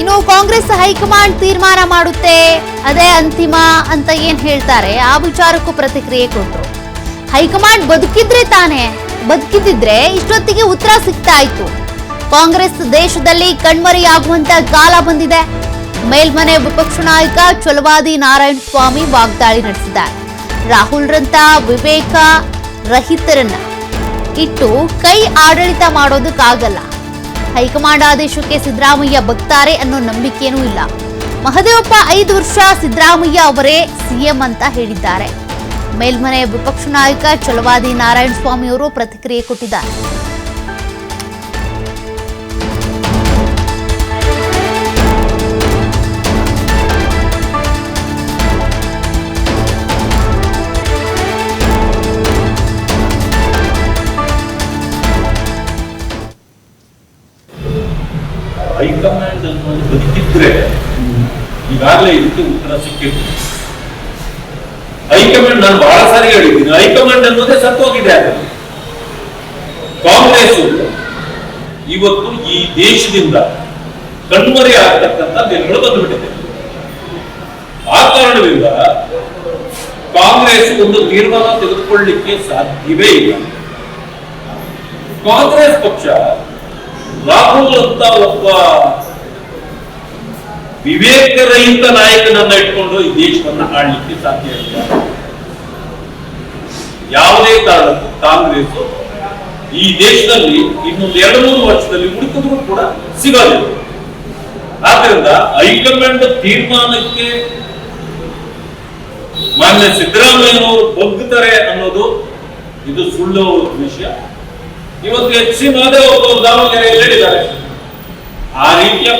ಇನ್ನು ಕಾಂಗ್ರೆಸ್ ಹೈಕಮಾಂಡ್ ತೀರ್ಮಾನ ಮಾಡುತ್ತೆ. ಅದೇ ಅಂತಿಮ ಅಂತ ಏನ್ ಹೇಳ್ತಾರೆ? ಆ ವಿಚಾರಕ್ಕೂ ಪ್ರತಿಕ್ರಿಯೆ ಕೊಟ್ಟರು ಹೈಕಮಾಂಡ್ ಬದುಕಿದ್ರೆ ತಾನೇ, ಬದುಕಿದ್ರೆ ಇಷ್ಟೊತ್ತಿಗೆ ಉತ್ತರ ಸಿಗ್ತಾ ಇತ್ತು. ಕಾಂಗ್ರೆಸ್ ದೇಶದಲ್ಲಿ ಕಣ್ಮರೆಯಾಗುವಂತ ಕಾಲ ಬಂದಿದೆ. ಮೇಲ್ಮನೆ ವಿಪಕ್ಷ ನಾಯಕ ಚೊಲವಾದಿ ನಾರಾಯಣ ಸ್ವಾಮಿ ವಾಗ್ದಾಳಿ ನಡೆಸಿದ್ದಾರೆ. ರಾಹುಲ್ರಂತ ವಿವೇಕ ರಹಿತರನ್ನ ಇಟ್ಟು ಕೈ ಆಡಳಿತ ಮಾಡೋದಕ್ಕಾಗಲ್ಲ. ಹೈಕಮಾಂಡ್ ಆದೇಶಕ್ಕೆ ಸಿದ್ದರಾಮಯ್ಯ ಬಗ್ತಾರೆ ಅನ್ನೋ ನಂಬಿಕೆಯೂ ಇಲ್ಲ. ಮಹದೇವಪ್ಪ ಐದು ವರ್ಷ ಸಿದ್ದರಾಮಯ್ಯ ಅವರೇ ಸಿಎಂ ಅಂತ ಹೇಳಿದ್ದಾರೆ. ಮೇಲ್ಮನೆ ವಿಪಕ್ಷ ನಾಯಕ ಚಲವಾದಿ ನಾರಾಯಣ ಸ್ವಾಮಿ ಅವರು ಪ್ರತಿಕ್ರಿಯೆ ಕೊಟ್ಟಿದ್ದಾರೆ. ಹೈಕಮಾಂಡ್ ಅನ್ನೋದು ಬದುಕಿದ್ರೆ ಈಗಾಗಲೇ ಇದಕ್ಕೆ ಉತ್ತರ ಸಿಕ್ಕಿತ್ತು ಹೈಕಮಾಂಡ್ ನಾನು ಬಹಳ ಸಾರಿ ಹೇಳಿದ್ದೀನಿ. ಹೈಕಮಾಂಡ್ ಅನ್ನೋದೇ ಸತ್ತೋಗಿದೆ ಹೋಗಿದೆ ಕಾಂಗ್ರೆಸ್ ಇವತ್ತು ಈ ದೇಶದಿಂದ ಕಣ್ಮರೆ ಆಗ್ತಕ್ಕಂಥ ದಿನಗಳು ಬಂದುಬಿಟ್ಟಿದೆ. ಆ ಕಾರಣದಿಂದ ಕಾಂಗ್ರೆಸ್ ಒಂದು ತೀರ್ಮಾನ ತೆಗೆದುಕೊಳ್ಳಲಿಕ್ಕೆ ಸಾಧ್ಯವೇ ಇಲ್ಲ. ಕಾಂಗ್ರೆಸ್ ಪಕ್ಷ ರಾಹುಲ್ ಅಂತ ಒಬ್ಬ ವಿವೇಕರಹಿತ ನಾಯಕನನ್ನ ಇಟ್ಕೊಂಡು ಈ ದೇಶವನ್ನ ಆಳ್ಲಿಕ್ಕೆ ಸಾಧ್ಯ ಇಲ್ಲ. ಯಾವುದೇ ಕಾರಣಕ್ಕೂ ಕಾಂಗ್ರೆಸ್ ಈ ದೇಶದಲ್ಲಿ ಇನ್ನೊಂದು ಎರಡು ಮೂರು ವರ್ಷದಲ್ಲಿ ಉಳಿಕಿದ್ರು ಕೂಡ ಸಿಗೋದಿಲ್ಲ. ಆದ್ರಿಂದ ಹೈಕಮಾಂಡ್ ತೀರ್ಮಾನಕ್ಕೆ ಮಾನ್ಯ ಸಿದ್ದರಾಮಯ್ಯನವರು ಬಗ್ಗುತ್ತಾರೆ ಅನ್ನೋದು ಇದು ಸುಳ್ಳು ವಿಷಯ. ಇವತ್ತು ಎಚ್ ಸಿ ಮಾದೇವ್ ಅವರು ದಾವಣಗೆರೆಯಲ್ಲಿ ಹೇಳಿದ್ದಾರೆ. ಆ ರೀತಿಯ